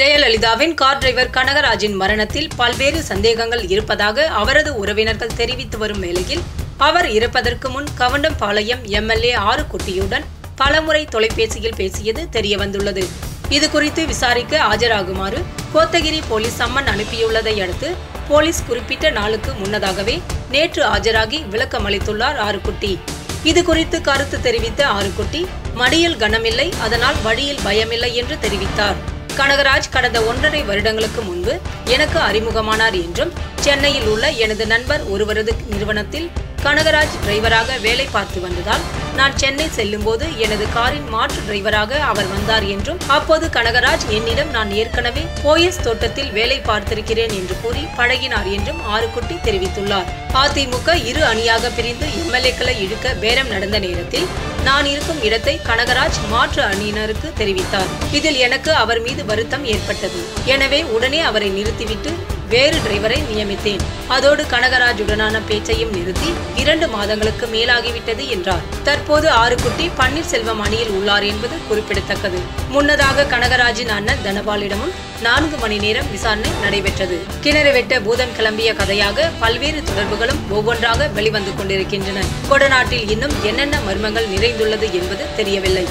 ஜெயலலிதாவின் car driver கனகராஜின் மரணத்தில் பல்வேறு சந்தேகங்கள் இருப்பதாக அவரது உறவினர்கள் தெரிவித்து வரும் வேளையில் அவர் இறப்பதற்கு முன் கவண்டம்பாளையம் எம்எல்ஏ ஆறுகுட்டியுடன் பலமுறை தொலைபேசியில் பேசியது தெரியவந்துள்ளது. இது குறித்து விசாரிக்க ஆஜராகுமாறு கோத்தகிரி போலீஸ் சம்மன் அனுப்பியுள்ளதை அடுத்து போலீஸ் குறிப்பிட்ட நாளுக்கு முன்னதாகவே நேற்று ஆஜராகி விளக்கம் அளித்துள்ளார் ஆறுக்குட்டி இது குறித்து கருத்து தெரிவித்த ஆறுக்குட்டி மடியில் கனமில்லை அதனால் வழியில் பயமில்லை என்று தெரிவித்தார். கனகராஜ் கடந்த ஒன்றரை வருடங்களுக்கு முன்பு எனக்கு அறிமுகமானார் என்றும் சென்னையில் உள்ள எனது நண்பர் ஒருவரது நிறுவனத்தில் கனகராஜ் டிரைவராக வேலை பார்த்து வந்ததால் நான் சென்னை செல்லும்போது எனது காரின் மாற்று டிரைவராக அவர் வந்தார் என்றும் அப்போது கனகராஜ் என்னிடம் நான் ஏற்கனவே போயஸ் தோட்டத்தில் வேலை பார்த்திருக்கிறேன் என்று கூறி பழகினார் என்றும் ஆறுக்குட்டி தெரிவித்துள்ளார். அதிமுக இரு அணியாக பிரிந்து எம்எல்ஏக்களை இழுக்க பேரம் நடந்த நேரத்தில் நான் இருக்கும் இடத்தை கனகராஜ் மாற்று அணியினருக்கு தெரிவித்தார். இதில் எனக்கு அவர் மீது வருத்தம் ஏற்பட்டது. எனவே உடனே அவரை நிறுத்திவிட்டு வேறு டிரைவரை நியமித்தேன். அதோடு கனகராஜுடனான பேச்சையும் நிறுத்தி இரண்டு மாதங்களுக்கு மேலாகிவிட்டது என்றார். தற்போது ஆறுக்குட்டி பன்னீர்செல்வம் அணியில் உள்ளார் என்பது குறிப்பிடத்தக்கது. முன்னதாக கனகராஜின் அண்ணன் தனபாலிடமும் நான்கு மணி நேரம் விசாரணை நடைபெற்றது. கிணறு வெட்ட பூதம் கிளம்பிய கதையாக பல்வேறு தொடர்புகளும் ஒவ்வொன்றாக வெளிவந்து கொண்டிருக்கின்றன. கொடநாட்டில் இன்னும் என்னென்ன மர்மங்கள் நிறைந்துள்ளது என்பது தெரியவில்லை.